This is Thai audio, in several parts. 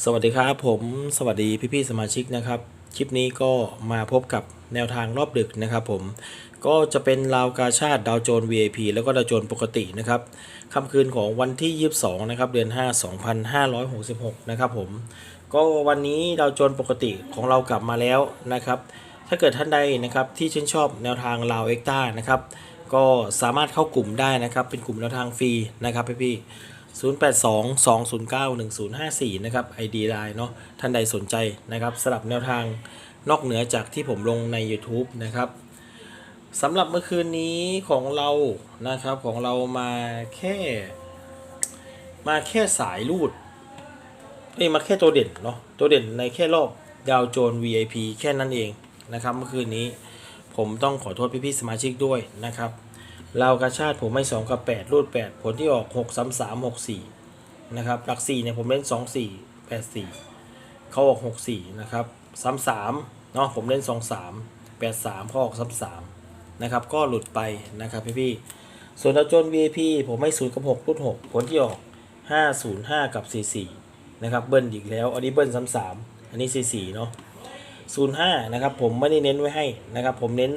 สวัสดีครับผมสวัสดีพี่ๆสมาชิกนะครับ คลิปนี้ก็มาพบกับแนวทางรอบดึกนะครับผมก็จะเป็นราวกาชาติดาวโจน VIP แล้วก็ดาวโจนปกตินะครับค่ำคืนของวันที่ 22 นะครับ เดือน 5 2566 นะครับผมก็วันนี้ดาวโจนปกติของเรากลับมาแล้วนะครับ ถ้าเกิดท่านใดนะครับที่ชื่นชอบแนวทางลาวเอ็กต้านะครับก็สามารถเข้ากลุ่มได้นะครับ เป็นกลุ่มแนวทางฟรีนะครับพี่ๆ 0822091054 นะครับ ID Line เนาะท่านใดสนใจนะครับสลับแนวทางนอกเหนือจากที่ผมลงใน YouTube นะครับสำหรับเมื่อคืนนี้ของเรานะครับของเรามาแค่ มาแค่สายรูดเอ้ยมาแค่ตัวเด่นเนาะตัวเด่นในแค่รอบดาวโจน VIP แค่นั้นเองนะครับเมื่อคืนนี้ผมต้องขอโทษพี่ๆสมาชิกด้วยนะครับ เรากระชาติผมไม่2กับ 8 รูด 8 ผลที่ออก 6 3 3 6 4 นะครับ หลัก 4 เนี่ยผมเล่น 2 4 8 4 เขาออก 6 4 นะครับ 3 3 เนาะผมเล่น 2 3 8 3เขาออก 3 3 นะครับ ก็หลุดไปนะครับพี่ๆส่วนดาวโจน VIP ผมไม่0กับ 6 รูด 6 ผลที่ออก 5 0 5 กับ 4 4 นะครับ เบิ้ลอีกแล้ว อันนี้เบิ้ล 3 3 อันนี้ 4 4 เนาะ05 นะครับ ผมไม่ได้เน้นไว้ให้นะครับ ผมเน้น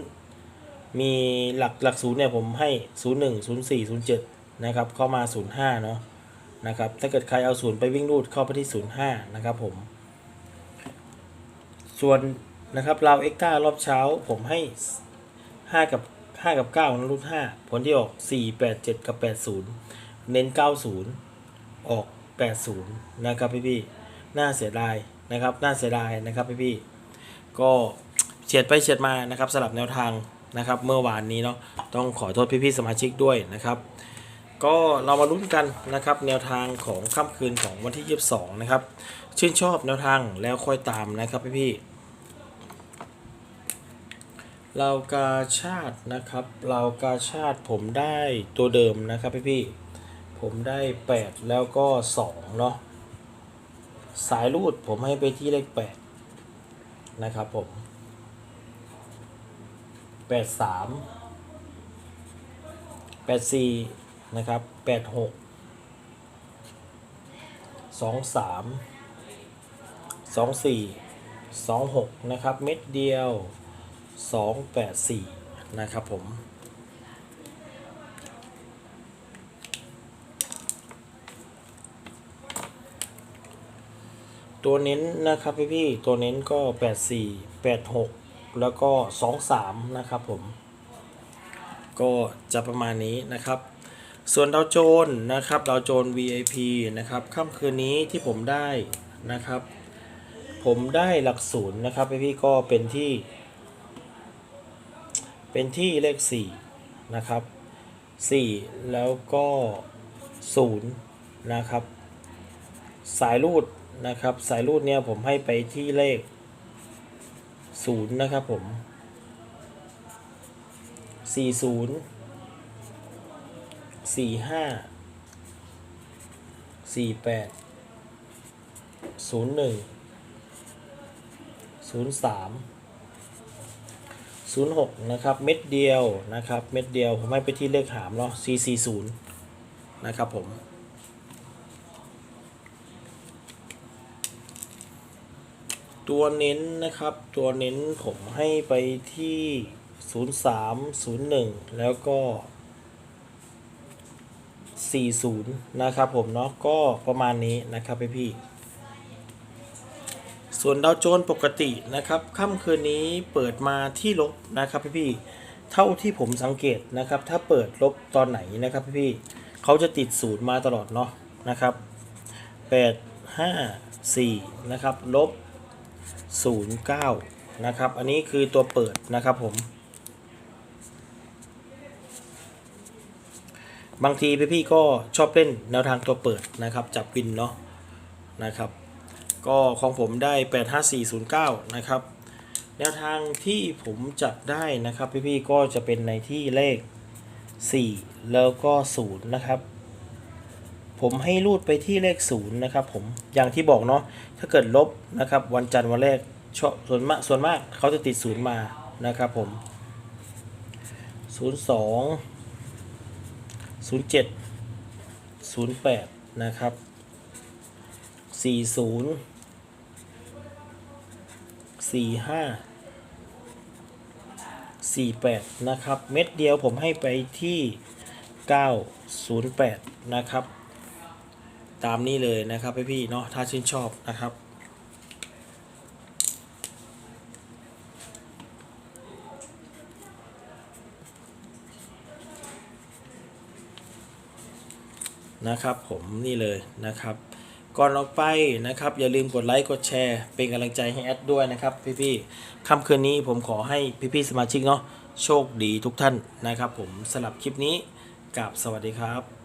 มีหลักหลักศูนย์เนี่ยผมให้ 01 04 07 นะครับเข้ามา 05 เนาะนะครับถ้าเกิดใครเอาศูนย์ไปวิ่งรูดเข้าไปที่ 05 นะครับผม ส่วนนะครับราวเอ็กต้ารอบเช้าผมให้ 5 กับ 5 กับ9นะรูด5 ผลที่ออก 4 8 7 กับ 80 เน้น 90 ออก 80 นะครับพี่พี่น่าเสียดายนะครับน่าเสียดายนะครับพี่พี่ก็เฉียดไปเฉียดมานะครับสลับแนวทาง นะครับ เมื่อวานนี้เนาะต้องขอโทษพี่ๆสมาชิกด้วยนะครับ ก็เรามาลุ้นกันนะครับ แนวทางของค่ำคืนของวันที่ 22 นะครับ ชื่นชอบแนวทางแล้วค่อยตามนะครับพี่ๆเรากาชาตินะครับเรากาชาติผมได้ตัวเดิมนะครับพี่ๆผมได้ 8 แล้วก็ 2 เนาะสายรูดผมให้ไปที่เลข 8 นะครับผม แปดสามแปดสี่นะครับแปดหกสองสามสองสี่สองหกนะครับเม็ดเดียวสองแปดสี่นะครับผมตัวเน้นนะครับพี่พี่ตัวเน้นก็แปดสี่ แล้วก็สองสามนะครับผม ก็จะประมาณนี้นะครับ ส่วนดาวโจนนะครับดาวโจน VIP นะครับค่ำคืนนี้ที่ผมได้นะครับ ผมได้หลักศูนย์นะครับพี่พี่ก็เป็นที่ เป็นที่เลขสี่นะครับสี่แล้วก็ศูนย์นะครับ สายรูดนะครับ สายรูดเนี่ยผมให้ไปที่เลข ศูนย์นะครับผมสี่ศูนย์สี่ห้าสี่แปดศูนย์หนึ่งศูนย์สามศูนย์หกนะครับเม็ดเดียวนะครับเม็ดเดียวผมให้ไปที่เลขหามเนาะสี่สี่ศูนย์นะครับผม ตัวเน้นนะครับ ตัวเน้นผมให้ไปที่ 03 01 แล้วก็ 40 นะครับผมเนาะก็ประมาณนี้นะครับพี่พี่ส่วนดาวโจนส์ปกตินะครับค่ำคืนนี้เปิดมาที่ลบนะครับพี่พี่ๆเท่าที่ผมสังเกตนะครับ ถ้าเปิดลบตอนไหนนะครับพี่พี่ๆเขาจะติดศูนย์มาตลอดเนาะนะครับ 8 5 4 นะครับลบ 09 นะครับ อันนี้คือตัวเปิดนะครับผม บางทีพี่ๆก็ชอบเล่นแนวทางตัวเปิดนะครับจับวินเนาะนะครับ ก็ของผมได้ 85409 นะครับ แนวทางที่ผมจับได้นะครับ พี่ๆก็จะเป็นในที่เลข 4 แล้วก็ 0 นะครับ ผมให้รูดไปที่เลข0นะครับผมอย่างที่บอกเนาะถ้าเกิดลบนะครับ วันจันทร์วันแรกชส่วนมากส่วนมากเขาจะติดศูนย์มานะครับผม 02 07 08 นะครับสี่ศูนย์สี่ห้าสี่แปดนะครับ เม็ดเดียวผมให้ไปที่เก้าศูนย์แปดนะครับ ตามนี้เลยนะครับพี่ๆเนาะถ้าชื่นชอบนะครับ นะครับผมนี่เลยนะครับก่อนออกไปนะครับ อย่าลืมกดไลค์กดแชร์ เป็นกำลังใจให้แอดด้วยนะครับพี่ๆค่ำคืนนี้ผมขอให้พี่ๆสมาชิกเนาะโชคดีทุกท่านนะครับ ผมสำหรับคลิปนี้กับสวัสดีครับ